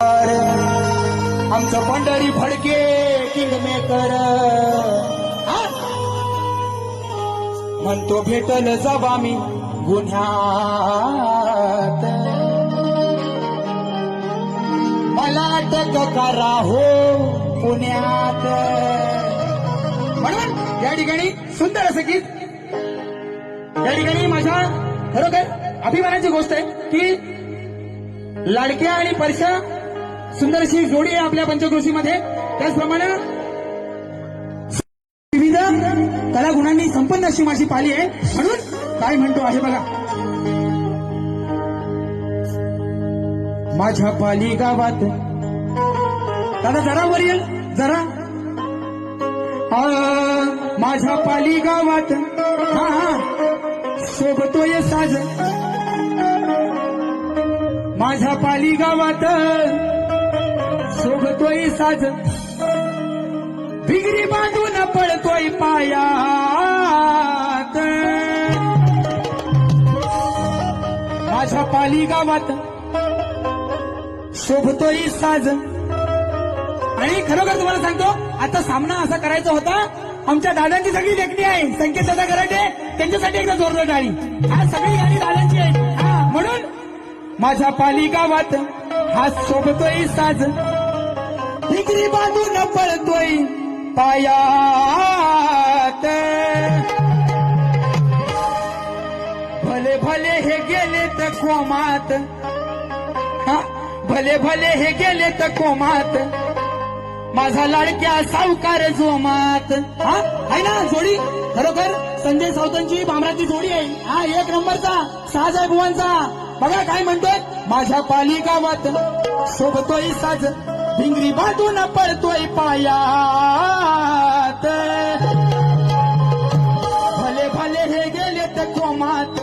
आमचं Pandhari Phadke king maker. म्हणतो भेटल जबा मी गुन्ह्यात. मला अटक करा हो पुण्यात. म्हणून या ठिकाणी सुंदर असं गीत. या ठिकाणी माझ्या खरोखर अभिमानाची गोष्ट आहे की लाडक्या आणि परशा सुंदर अशी जोडी आहे आपल्या पंचकृषीमध्ये त्याचप्रमाणे विविध कलागुणांनी संपन्न अशी माझी पाली आहे. म्हणून काय म्हणतो आहे बघा. माझ्या पाली गावात. दादा जरा वर येईल. जरा. माझ्या पाली गावात. हा हा. सोबतोय साज. माझ्या पाली गावात. सोबतोय साज बिगरी बांधून पळतोय पायात. माझ्या पाली गावात शोभतोय साज आणि खरोखर तुम्हाला सांगतो आता सामना असा करायचा होता आमच्या दादांची सगळी देखणी आहे संकेत दादा कराटे त्यांच्यासाठी एकदा जोरदार टाळी हा सगळी गाणी दादांची आहे हा म्हणून माझ्या पाली गावात हा सोबतोय साज डिग्री बांधून पळतोय पायात. भले भले हे गेले तर कोमात. भले भले हे गेले तर कोमात. माझा लाडक्या सावकार जोमात. हा आहे ना जोडी? खरोखर संजय सावतांची भामराची जोडी आहे. हा एक नंबरचा साज भुवांचा बघा काय म्हणतोय. माझ्या पाली गावात सोबतोय साज. भिंगरी बांधून पडतोय पायात. भले भले हे गेले तर कोमात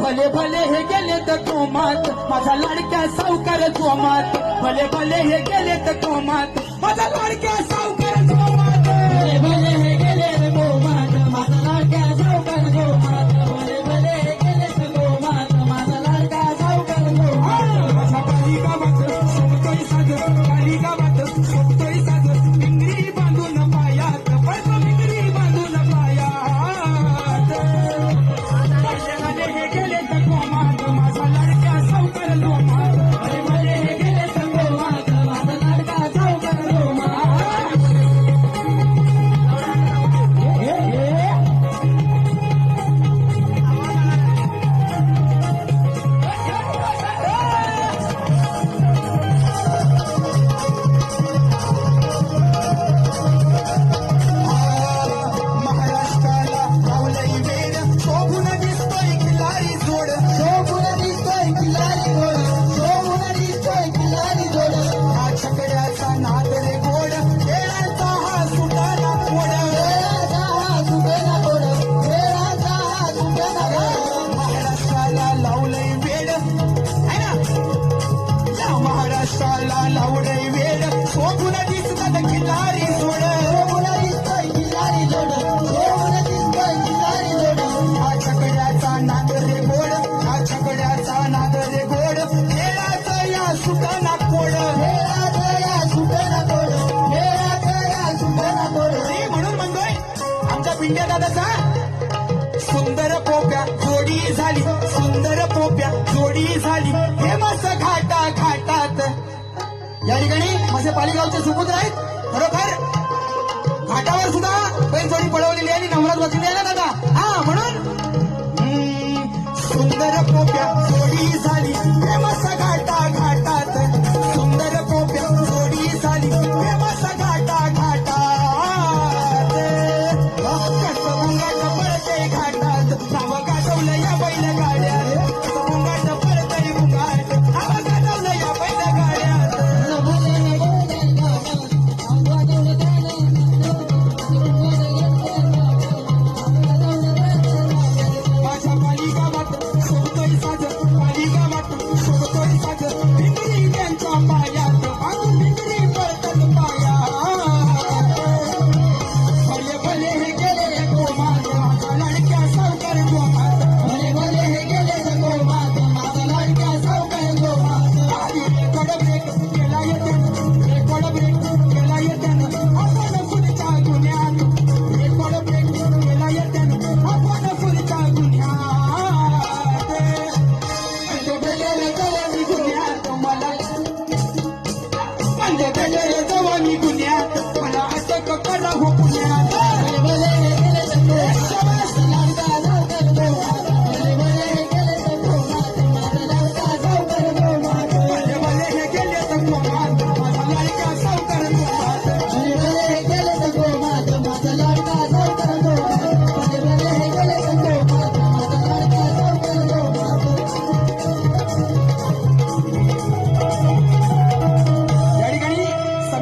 भले भले हे गेले तर कोमात माझा लाडक्या सावकार कोमात भले भले हे गेले तर कोमात माझा लाडक्या सावकार आमच्या दादाचा सुंदर पोप्या जोडी झाली. सुंदर पोप्या जोडी झाली. हे मस घाटा घाटात. या ठिकाणी माझे पालिगावचे सुपुत्र आहेत. खरोखर घाटावर सुद्धा बैल जोडी पळवलेली आहे आणि नवरात वाचलेली आहे ना दादा? हा म्हणून. सुंदर पोप्या जोडी झाली. Bang, bang, bang.